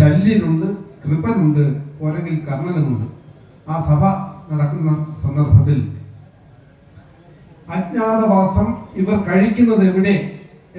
ശല്യനുണ്ട് കൃപനുണ്ട് പോരെങ്കിൽ കർണനുമുണ്ട്. ആ സഭ നടക്കുന്ന സന്ദർഭത്തിൽ അജ്ഞാതവാസം ഇവർ കഴിക്കുന്നത് എവിടെ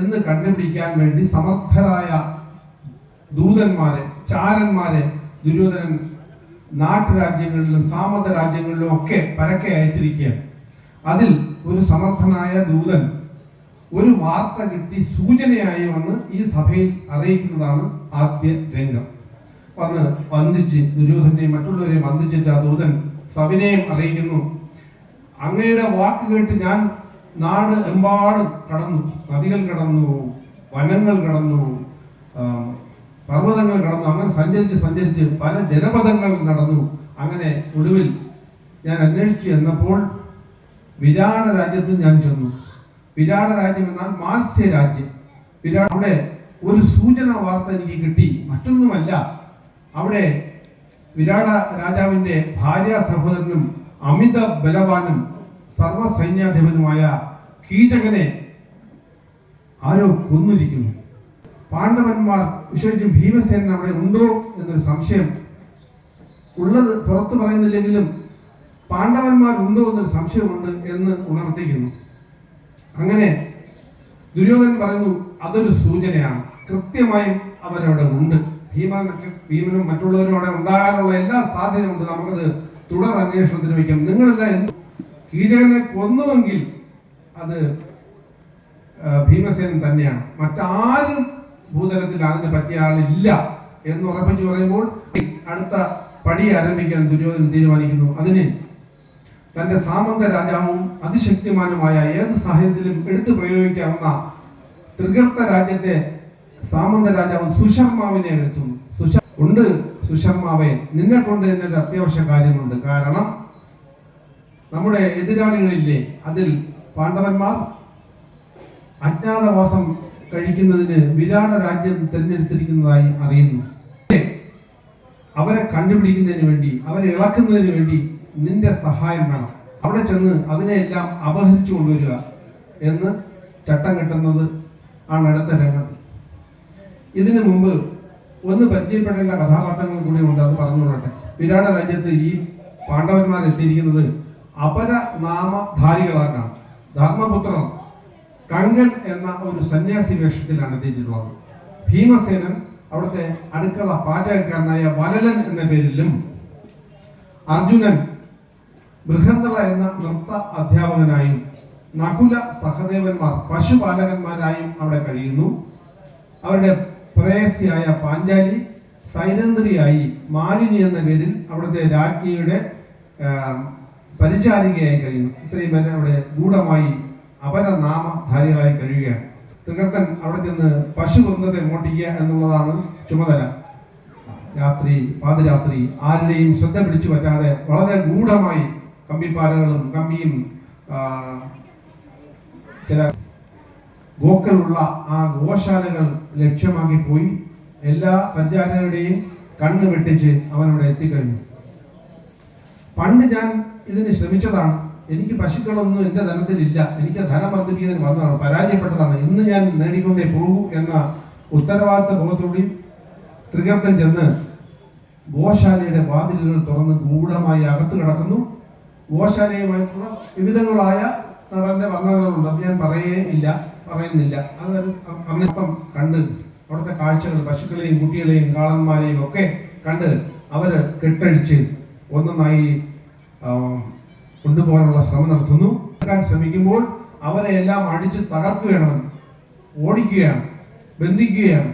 എന്ന് കണ്ടുപിടിക്കാൻ വേണ്ടി സമർത്ഥരായ ദൂതന്മാരെ ചാരന്മാരെ ദുര്യോധനൻ നാട്ടുരാജ്യങ്ങളിലും സാമന്ത രാജ്യങ്ങളിലും ഒക്കെ പരക്കെ അയച്ചിരിക്കുകയാണ്. അതിൽ ഒരു സമർത്ഥനായ ദൂതൻ ഒരു വാർത്ത കിട്ടി സൂചനയായി വന്ന് ഈ സഭയിൽ അറിയിക്കുന്നതാണ് ആദ്യ രംഗം. വന്ന് വന്ദിച്ച് ദുര്യോധനെയും മറ്റുള്ളവരെയും വന്ദിച്ചിട്ട് ആ ദൂതൻ സവിനയം അറിയിക്കുന്നു. അങ്ങയുടെ വാക്ക് കേട്ട് ഞാൻ നാട് എമ്പാടും കടന്നു. നദികൾ കടന്നു വനങ്ങൾ കടന്നു പർവതങ്ങൾ കടന്നു. അങ്ങനെ സഞ്ചരിച്ച് സഞ്ചരിച്ച് പല ജനപദങ്ങൾ നടന്നു. അങ്ങനെ ഒടുവിൽ ഞാൻ അന്വേഷിച്ചു എന്നപ്പോൾ വിരാട രാജ്യത്തും ഞാൻ ചെന്നു. വിരാട രാജ്യം എന്നാൽ മാത്സ്യ രാജ്യം വിരാട് അവിടെ ഒരു സൂചന വാർത്ത എനിക്ക് കിട്ടി. മറ്റൊന്നുമല്ല അവിടെ വിരാട രാജാവിന്റെ ഭാര്യ സഹോദരനും അമിത ബലവാനും സർവസൈന്യാധിപനുമായ കീചകനെ ആരോ കൊന്നിരിക്കുന്നു. പാണ്ഡവന്മാർ വിശേഷിച്ചും ഭീമസേനൻ അവിടെ ഉണ്ടോ എന്നൊരു സംശയം ഉള്ളത് പുറത്തു പറയുന്നില്ലെങ്കിലും പാണ്ഡവന്മാർ ഉണ്ടോ എന്നൊരു സംശയമുണ്ട് എന്ന് ഉണർത്തിക്കുന്നു. അങ്ങനെ ദുര്യോധനൻ പറയുന്നു അതൊരു സൂചനയാണ്. കൃത്യമായും അവരവിടെ ഉണ്ട്. ഭീമ ഭീമനും മറ്റുള്ളവരും അവിടെ ഉണ്ടാകാനുള്ള എല്ലാ സാധ്യതയുണ്ട് നമുക്കത് തുടർ അന്വേഷണത്തിന് വയ്ക്കാം. നിങ്ങളെല്ലാം എന്ത് കീരനെ കൊന്നുവെങ്കിൽ അത് ഭീമസേനൻ തന്നെയാണ്. മറ്റാരും ഭൂതലത്തിൽ അതിന് പറ്റിയ ആളില്ല എന്ന് ഉറപ്പിച്ചു പറയുമ്പോൾ അടുത്ത പടി ആരംഭിക്കാൻ ദുര്യോധനൻ തീരുമാനിക്കുന്നു. അതിന് തന്റെ സാമന്ത രാജാവും അതിശക്തിമാനുമായ ഏത് സാഹചര്യത്തിലും എടുത്തു പ്രയോഗിക്കാവുന്ന ത്രികർത്ത രാജ്യത്തെ സാമന്ത രാജാവ് സുഷമ്മാവിനെ എടുത്തുന്നു സുശ ഉണ്ട് സുഷമ്മാവെ നിന്നെ കൊണ്ട് തന്നെ ഒരു അത്യാവശ്യ കാര്യമുണ്ട്. കാരണം നമ്മുടെ എതിരാളികളില്ലേ അതിൽ പാണ്ഡവന്മാർ അജ്ഞാതവാസം കഴിക്കുന്നതിന് വിരാട രാജ്യം തിരഞ്ഞെടുത്തിരിക്കുന്നതായി അറിയുന്നു. അവരെ കണ്ടുപിടിക്കുന്നതിന് വേണ്ടി അവരെ ഇളക്കുന്നതിന് വേണ്ടി നിന്റെ സഹായം വേണം. അവിടെ ചെന്ന് അതിനെയെല്ലാം അപഹരിച്ചു കൊണ്ടുവരിക എന്ന് ചട്ടം കെട്ടുന്നത് ആണ് അടുത്ത രംഗത്ത്. ഇതിനു മുമ്പ് ഒന്ന് പരിചയപ്പെടേണ്ട കഥാപാത്രങ്ങൾ കൂടി ഉണ്ട് അത് പറഞ്ഞുകൊള്ളട്ടെ. വിരാട രാജ്യത്ത് ഈ പാണ്ഡവന്മാർ എത്തിയിരിക്കുന്നത് അപര നാമധാരികളാണ് ധർമ്മപുത്രർ കങ്കൻ എന്ന ഒരു സന്യാസി വേഷത്തിലാണ് എത്തിയിട്ടുള്ളത്. ഭീമസേനൻ അവിടുത്തെ അടുക്കള പാചകക്കാരനായ വലലൻ എന്ന പേരിലും അർജുനൻ ബൃഹന്തള എന്ന നൃത്ത അധ്യാപകനായും നകുല സഹദേവന്മാർ പശുപാലകന്മാരായും അവിടെ കഴിയുന്നു. അവരുടെ പ്രേയസിയായ പാഞ്ചാലി സൈനന്ദ്രിയായി മാലിനി എന്ന പേരിൽ അവിടുത്തെ രാജ്ഞിയുടെ പരിചാരികയായി കഴിയുന്നു. ഇത്രയും പേരെ അവിടെ ഗൂഢമായി അപരനാമധാരികളായി കഴിയുകയാണ്. തീർത്ഥൻ അവിടെ ചെന്ന് പശു വൃന്ദത്തെ മോട്ടിക്കുക എന്നുള്ളതാണ് ചുമതല. രാത്രി പാതിരാത്രി ആരുടെയും ശ്രദ്ധ പിടിച്ചു പറ്റാതെ വളരെ ഗൂഢമായി കമ്പിപ്പാലകളും കമ്പിയും ചില ഗോക്കളുള്ള ആ ഗോശാലകൾ ലക്ഷ്യമാക്കി പോയി എല്ലാ പരിചാരകരുടെയും കണ്ണ് വെട്ടിച്ച് അവനവിടെ എത്തിക്കഴിഞ്ഞു. പണ്ട് ഞാൻ ഇതിന് ശ്രമിച്ചതാണ്. എനിക്ക് പശുക്കളൊന്നും എന്റെ ധനത്തിലില്ല. എനിക്ക് ധനം വർദ്ധിപ്പിക്കുന്നതിന് വന്നതാണ് പരാജയപ്പെട്ടതാണ്. ഇന്ന് ഞാൻ നേടിക്കൊണ്ടേ പോകൂ എന്ന ഉത്തരവാദിത്ത ബോധത്തോടെ ത്രികർത്തൻ ചെന്ന് ഗോശാലയുടെ വാതിലുകൾ തുറന്ന് ഗൂഢമായി അകത്ത് കിടക്കുന്നു. ഗോശാലയുമായിട്ടുള്ള വിവിധങ്ങളായ നടന്റെ വർണനകളുണ്ട് അത് ഞാൻ പറയേ ഇല്ല പറയുന്നില്ല. അത് അന്നപ്പം കണ്ട് അവിടുത്തെ കാഴ്ചകൾ പശുക്കളെയും കുട്ടികളെയും കാളന്മാരെയും ഒക്കെ കണ്ട് അവർ കെട്ടഴിച്ച് ഒന്നായി കൊണ്ടുപോകാനുള്ള ശ്രമം നടത്തുന്നു. ശ്രമിക്കുമ്പോൾ അവരെ എല്ലാം അടിച്ച് തകർക്കുകയാണ് ഓടിക്കുകയാണ് ബന്ധിക്കുകയാണ്.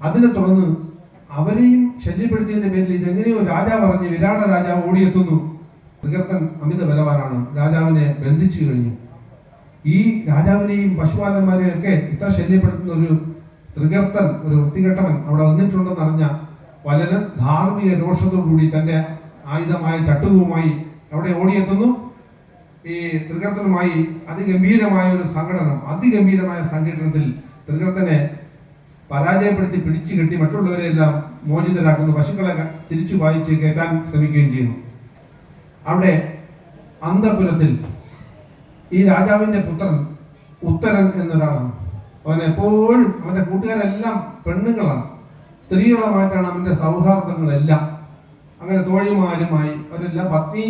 അതിനെ തുടർന്ന് അവരെയും ശല്യപ്പെടുത്തിയതിന്റെ പേരിൽ ഇതെങ്ങനെയോ രാജാവ് പറഞ്ഞ് വിരാട രാജാവ് ഓടിയെത്തുന്നു. തൃകർത്തൻ അമിത ബലവാനാണ്. രാജാവിനെ ബന്ധിച്ചു കഴിഞ്ഞു. ഈ രാജാവിനെയും പശുപാലന്മാരെയും ഒക്കെ ഇത്ര ശല്യപ്പെടുത്തുന്ന ഒരു തൃകർത്തൻ ഒരു വൃത്തികെട്ടവൻ അവിടെ വന്നിട്ടുണ്ടെന്ന് അറിഞ്ഞ പലരും ധാർമ്മിക രോഷത്തോടുകൂടി തന്റെ ആയുധമായ ചട്ടുകവുമായി അവിടെ ഓടിയെത്തുന്നു. ഈ തൃകർത്തനുമായി അതിഗംഭീരമായ ഒരു സംഘടനം അതിഗംഭീരമായ സംഘടനത്തിൽ തൃകർത്തനെ പരാജയപ്പെടുത്തി പിടിച്ചു കെട്ടി മറ്റുള്ളവരെല്ലാം മോചിതരാക്കുന്നു. പശുക്കളെ തിരിച്ചു വായിച്ച് കയറ്റാൻ ശ്രമിക്കുകയും ചെയ്യുന്നു. അവിടെ അന്തപുരത്തിൽ ഈ രാജാവിന്റെ പുത്രൻ ഉത്തരൻ എന്നൊരാളാണ്. അവൻ എപ്പോഴും അവന്റെ കൂട്ടുകാരെല്ലാം പെണ്ണുങ്ങളാണ്. സ്ത്രീകളുമായിട്ടാണ് അവന്റെ സൗഹാർദ്ദങ്ങളെല്ലാം. അങ്ങനെ തോഴിമാരുമായി അവരെല്ലാം പത്നി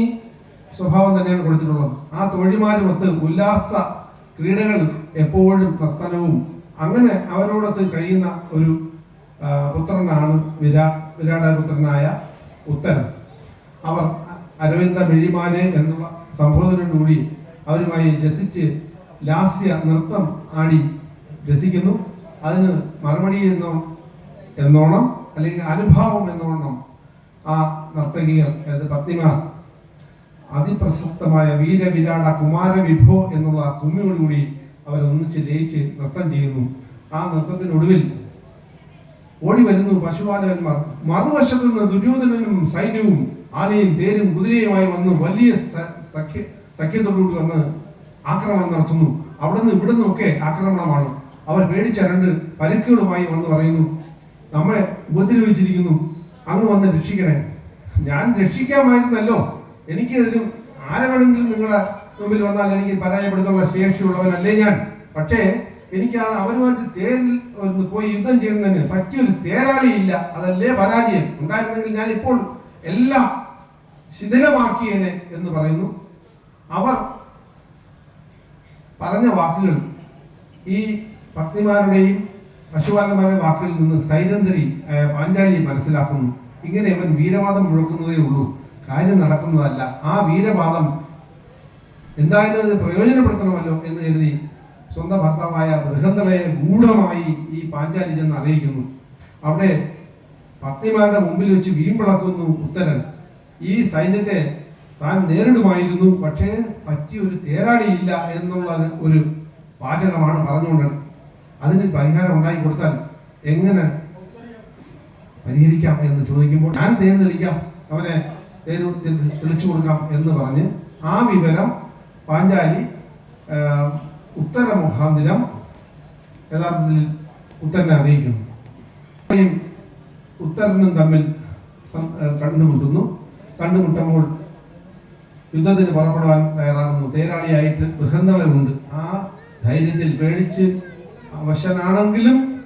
സ്വഭാവം തന്നെയാണ് കൊടുത്തിട്ടുള്ളത്. ആ തോഴിമാരുമൊത്ത് ഉല്ലാസ ക്രീഡകൾ എപ്പോഴും നർത്തനവും. അങ്ങനെ അവരോടൊത്ത് കഴിയുന്ന ഒരു പുത്രനാണ് വിരാ വിരാടപുത്രനായ ഉത്തരൻ. അവർ അരവിന്ദ മിഴിമാരെ എന്നുള്ള സംബോധനയോടുകൂടി അവരുമായി രസിച്ച് ലാസ്യ നൃത്തം ആടി രസിക്കുന്നു. അതിന് മറുപടി എന്നോ എന്നോണം അല്ലെങ്കിൽ അനുഭാവം എന്നോണം ആ നർത്തകികൾ അതായത് പത്നിമാർ. അതിപ്രശസ്തമായ വീരവിരാട കുമാര വിഭോ എന്നുള്ള കുമ്മിയോടുകൂടി അവർ ഒന്നിച്ച് ലയിച്ച് നൃത്തം ചെയ്യുന്നു. ആ നൃത്തത്തിനൊടുവിൽ ഓടി വരുന്നു പശുപാലകന്മാർ. മറുവശത്തു നിന്ന് ദുര്യോധനനും സൈന്യവും ആനയും തേനും കുതിരയുമായി വന്ന് വലിയ സഖ്യ സഖ്യത്തോടുകൂടി വന്ന് ആക്രമണം നടത്തുന്നു. അവിടുന്ന് ഇവിടുന്ന് ഒക്കെ ആക്രമണമാണ്. അവർ പേടിച്ചരണ്ട് പരുക്കുകളുമായി വന്ന് പറയുന്നു നമ്മെ ഉപദ്രവിച്ചിരിക്കുന്നു. അങ്ങ് വന്ന് രക്ഷിക്കണേ. ഞാൻ രക്ഷിക്കാമായിരുന്നല്ലോ. എനിക്ക് ഇതിലും ആരെങ്കിലും നിങ്ങളുടെ മുമ്പിൽ വന്നാൽ എനിക്ക് പരാജയപ്പെടുത്താനുള്ള ശേഷിയുള്ളവനല്ലേ ഞാൻ. പക്ഷേ എനിക്ക് ആ അവരുമായിട്ട് തേരിൽ പോയി യുദ്ധം ചെയ്യുന്നതിന് പറ്റിയൊരു തേരാളിയില്ല. അതല്ലേ പരാജയം. ഉണ്ടായിരുന്നെങ്കിൽ ഞാൻ ഇപ്പോൾ എല്ലാം ശിഥിലമാക്കിയേനെ എന്ന് പറയുന്നു. അവർ പറഞ്ഞ വാക്കുകൾ ഈ പത്നിമാരുടെയും പശുപാലന്മാരുടെ വാക്കുകളിൽ നിന്ന് സൈലന്തരി പാഞ്ചാലിയെ പാഞ്ചാലി മനസ്സിലാക്കുന്നു. ഇങ്ങനെ അവൻ വീരവാദം മുഴക്കുന്നതേ ഉള്ളൂ. കാര്യം നടക്കുന്നതല്ല. ആ വീരവാദം എന്തായാലും അത് പ്രയോജനപ്പെടുത്തണമല്ലോ എന്ന് കരുതി സ്വന്തം ഭർത്താവായ ബൃഹന്തളയെ ഗൂഢമായി ഈ പാഞ്ചാലി ചെന്ന് അറിയിക്കുന്നു. അവിടെ പത്നിമാരുടെ മുമ്പിൽ വെച്ച് വീമ്പിളക്കുന്നു ഉത്തരൻ. ഈ സൈന്യത്തെ താൻ നേരിടുമായിരുന്നു. പക്ഷേ പറ്റിയ ഒരു തേരാളിയില്ല എന്നുള്ള ഒരു വാചകമാണ് പറഞ്ഞുകൊണ്ട് അതിന് പരിഹാരം ഉണ്ടായി കൊടുത്താൽ എങ്ങനെ പരിഹരിക്കാം എന്ന് ചോദിക്കുമ്പോൾ ഞാൻ തേൻ തെളിക്കാം അവനെ തെളിച്ചു കൊടുക്കാം എന്ന് പറഞ്ഞ് ആ വിവരം പാഞ്ചാലി ഉത്തര മുഖാന്തിരം യഥാർത്ഥത്തിൽ ഉത്തരനെ അറിയിക്കുന്നു. ഉത്തരനും തമ്മിൽ കണ്ടുമുട്ടുന്നു. കണ്ടുമുട്ടുമ്പോൾ യുദ്ധത്തിന് പുറപ്പെടുവാൻ തയ്യാറാകുന്നു. തേരാളിയായിട്ട് ബൃഹന്തളുണ്ട് ആ ധൈര്യത്തിൽ പേടിച്ച് വശനാണെങ്കിലും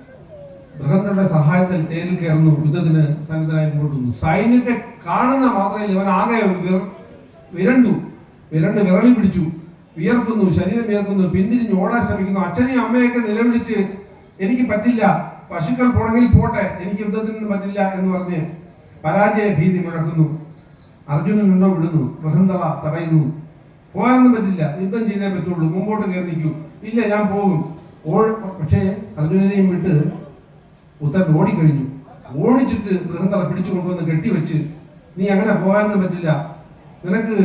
ബൃഹന്തരുടെ സഹായത്തിൽ തേരിൽ കയറുന്നു. യുദ്ധത്തിന് സന്നദ്ധനായി മുമ്പോട്ടുന്നു സൈന്യത്തെ കാണുന്ന മാത്രയിൽ ഇവൻ ആകെ വിരണ്ടു. വിരണ്ട് വിറളി പിടിച്ചു. വിയർക്കുന്നു. ശരീരം വിയർക്കുന്നു. പിന്തിരിഞ്ഞ്. ഓടാൻ ശ്രമിക്കുന്നു. അച്ഛനെയും അമ്മയൊക്കെ നിലവിളിച്ച് എനിക്ക് പറ്റില്ല. പശുക്കൾ പോണെങ്കിൽ പോട്ടെ. എനിക്ക് യുദ്ധത്തിൽ നിന്ന് പറ്റില്ല എന്ന് പറഞ്ഞ് പരാജയ ഭീതി മുഴക്കുന്നു. അർജുനൻ ഉണ്ടോ വിടുന്നു? ബൃഹന്തള തടയുന്നു പോകാനൊന്നും പറ്റില്ല യുദ്ധം ചെയ്തേ പറ്റുള്ളൂ മുമ്പോട്ട് കയറി നിൽക്കൂ. ഇല്ല ഞാൻ പോകും. ഓ പക്ഷേ അർജുനനെയും വിട്ട് ഉത്തരൻ ഓടിക്കഴിഞ്ഞു. ഓടിച്ചിട്ട് ബൃഹന്തള പിടിച്ചു കൊണ്ടുവന്ന് കെട്ടിവെച്ച് നീ അങ്ങനെ പോകാനൊന്നും പറ്റില്ല. നിനക്ക്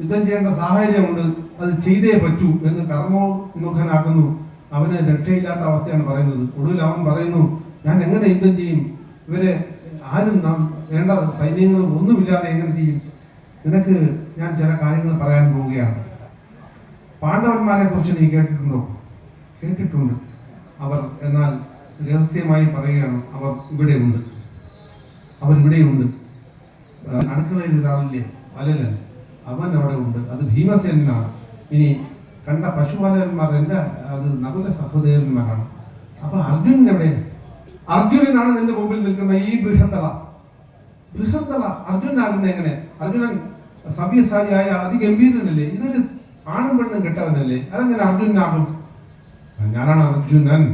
യുദ്ധം ചെയ്യേണ്ട സാഹചര്യമുണ്ട്. അത് ചെയ്തേ പറ്റൂ എന്ന് കർമ്മോന്മുഖനാക്കുന്നു. അവന് രക്ഷയില്ലാത്ത അവസ്ഥയാണ് പറയുന്നത്. ഒടുവിൽ അവൻ പറയുന്നു ഞാൻ എങ്ങനെ യുദ്ധം ചെയ്യും? ഇവരെ ആരും നാം വേണ്ട സൈന്യങ്ങളും ഒന്നുമില്ലാതെ എങ്ങനെ ചെയ്യും? നിനക്ക് ഞാൻ ചില കാര്യങ്ങൾ പറയാൻ പോവുകയാണ്. പാണ്ഡവന്മാരെ കുറിച്ച് നീ കേട്ടിട്ടുണ്ടോ? കേട്ടിട്ടുണ്ട്. അവർ എന്നാൽ രഹസ്യമായി പറയുകയാണ് അവർ ഇവിടെയുണ്ട്. അവർ ഇവിടെയുണ്ട്. അടുക്കളയിൽ ഒരാളില്ലേ? വലലൻ അവൻ അവിടെ ഉണ്ട്. അത് ഭീമസേനാണ് ഇനി കണ്ട പശുപാലകന്മാർ എന്റെ അത് നകുല സഹോദരന്മാരാണ്. അപ്പൊ അർജുനൻ എവിടെ? അർജുനനാണ് നിന്റെ മുമ്പിൽ നിൽക്കുന്ന ഈ ബൃഹന്തള ബൃഹന്തള അർജുനാകുന്ന എങ്ങനെ? അർജുനൻ സവ്യസായിയായ അതിഗംഭീരനല്ലേ? ഇതൊരു ആണും പെണ്ണും കെട്ടവനല്ലേ? അതെങ്ങനെ അർജുനാകും ഞാനാണ് അർജുനൻ.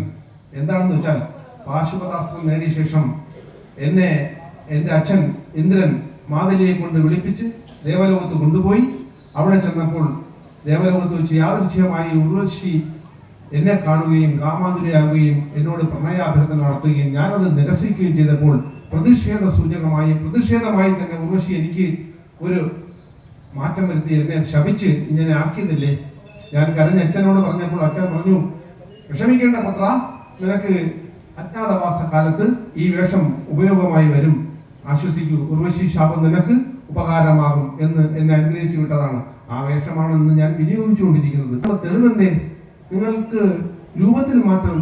എന്താണെന്ന് വെച്ചാൽ പാശുപതാസ്ത്രം നേടിയ ശേഷം എന്നെ എന്റെ അച്ഛൻ ഇന്ദ്രൻ മാതലിയെ കൊണ്ട് വിളിപ്പിച്ച് ദേവലോകത്ത് കൊണ്ടുപോയി. അവിടെ ചെന്നപ്പോൾ ദേവലോകത്ത് വെച്ച് യാദൃച്ഛികമായി ഉർവശി എന്നെ കാണുകയും കാമാതുരയാകുകയും എന്നോട് പ്രണയാഭ്യർത്ഥന നടത്തുകയും ഞാനത് നിരസിക്കുകയും ചെയ്തപ്പോൾ പ്രതിഷേധ സൂചകമായി പ്രതിഷേധമായി തന്നെ ഉർവശി എനിക്ക് ഒരു മാറ്റം വരുത്തി എന്നെ ശപിച്ച് ഇങ്ങനെ ആക്കിയതില്ലേ? ഞാൻ കരഞ്ഞ അച്ഛനോട് പറഞ്ഞപ്പോൾ അച്ഛൻ പറഞ്ഞു വിഷമിക്കേണ്ട പുത്ര നിനക്ക് അജ്ഞാതവാസ കാലത്ത് ഈ വേഷം ഉപയോഗമായി വരും. ആശ്വസിക്കൂ ഉർവശി ശാപം നിനക്ക് ഉപകാരമാകും എന്ന് എന്നെ അനുഗ്രഹിച്ചു വിട്ടതാണ്. ആ വേഷമാണ് ഇന്ന് ഞാൻ വിനിയോഗിച്ചുകൊണ്ടിരിക്കുന്നത്. തെളിവെന്തേ നിങ്ങൾക്ക് രൂപത്തിൽ മാത്രം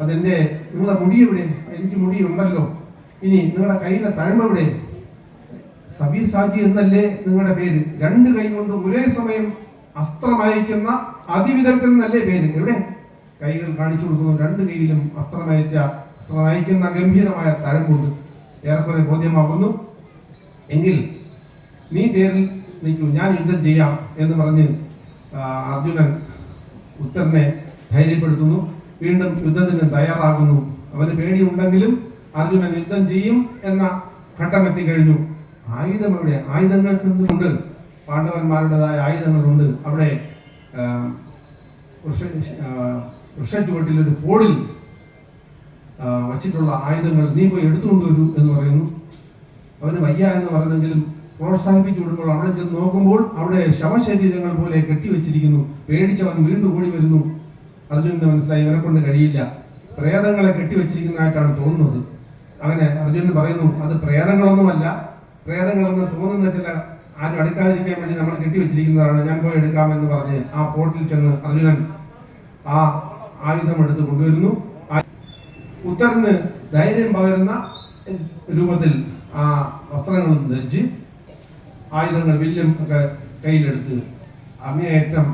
അതെന്റെ നിങ്ങളുടെ മുടി എവിടെ? എനിക്ക് മുടി ഉണ്ടല്ലോ. ഇനി നിങ്ങളുടെ കയ്യിലെ തഴമ്പ് എവിടെ? സബീസാജി എന്നല്ലേ നിങ്ങളുടെ പേര്. രണ്ട് കൈ കൊണ്ട് ഒരേ സമയം അസ്ത്രമയക്കുന്ന അതിവിദഗ്ധൻ എന്നല്ലേ പേര്. എവിടെ? കൈകൾ കാണിച്ചു കൊടുക്കുന്നു. രണ്ട് കൈയിലും അസ്ത്രമയച്ച അസ്ത്രമയക്കുന്ന ഗംഭീരമായ തഴമ്പുണ്ട് ഏറെക്കുറെ ബോധ്യമാകുന്നു. എങ്കിൽ നീ തേരിൽ നിൽക്കൂ. ഞാൻ യുദ്ധം ചെയ്യാം എന്ന് പറഞ്ഞ് അർജുനൻ ഉത്തരനെ ധൈര്യപ്പെടുത്തുന്നു വീണ്ടും യുദ്ധത്തിന് തയ്യാറാകുന്നു. അവന് പേടിയുണ്ടെങ്കിലും അർജുനൻ യുദ്ധം ചെയ്യും എന്ന ഘട്ടം എത്തിക്കഴിഞ്ഞു ആയുധം എവിടെ ആയുധങ്ങൾക്ക് ഉണ്ട് പാണ്ഡവന്മാരുടേതായ ആയുധങ്ങളുണ്ട്. അവിടെ വൃക്ഷച്ചുവട്ടിൽ ഒരു പോളിൽ വച്ചിട്ടുള്ള ആയുധങ്ങൾ നീ പോയി എടുത്തുകൊണ്ടുവരൂ എന്ന് പറയുന്നു. അവന് വയ്യ എന്ന് പറഞ്ഞെങ്കിലും പ്രോത്സാഹിപ്പിച്ചു വിടുമ്പോൾ അവിടെ ചെന്ന് നോക്കുമ്പോൾ അവിടെ ശവശരീരങ്ങൾ പോലെ കെട്ടിവെച്ചിരിക്കുന്നു. പേടിച്ചവൻ വീണ്ടും ഓടി വരുന്നു. അർജുനന് മനസ്സിലായി ഇവനെ കൊണ്ട് കഴിയില്ല. പ്രേതങ്ങളെ കെട്ടിവെച്ചിരിക്കുന്നതായിട്ടാണ് തോന്നുന്നത്. അങ്ങനെ അർജുനൻ പറയുന്നു അത് പ്രേതങ്ങളൊന്നുമല്ല. പ്രേതങ്ങളെന്ന് തോന്നുന്ന ചില ആരും അടുക്കാതിരിക്കാൻ വേണ്ടി നമ്മൾ കെട്ടിവെച്ചിരിക്കുന്നതാണ്. ഞാൻ പോയി എടുക്കാമെന്ന് പറഞ്ഞ് ആ പോർട്ടിൽ ചെന്ന് അർജുനൻ ആ ആയുധം എടുത്ത് കൊണ്ടുവരുന്നു. ഉത്തരന് ധൈര്യം പകരുന്ന രൂപത്തിൽ ആ വസ്ത്രങ്ങളും ധരിച്ച് ആയുധങ്ങൾ വില്ലും ഒക്കെ കയ്യിലെടുത്ത് അങ്ങേയറ്റം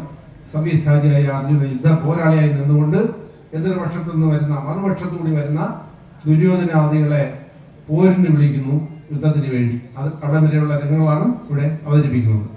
സവ്യസാചിയായ അർജുന യുദ്ധ പോരാളിയായി നിന്നുകൊണ്ട് എതിർപക്ഷത്തു നിന്ന് വരുന്ന മറുപക്ഷത്തു കൂടി വരുന്ന ദുര്യോധനാദികളെ പോരിന് വിളിക്കുന്നു യുദ്ധത്തിന് വേണ്ടി. അത് അവിടെ വരെയുള്ള രംഗങ്ങളാണ് ഇവിടെ അവതരിപ്പിക്കുന്നത്.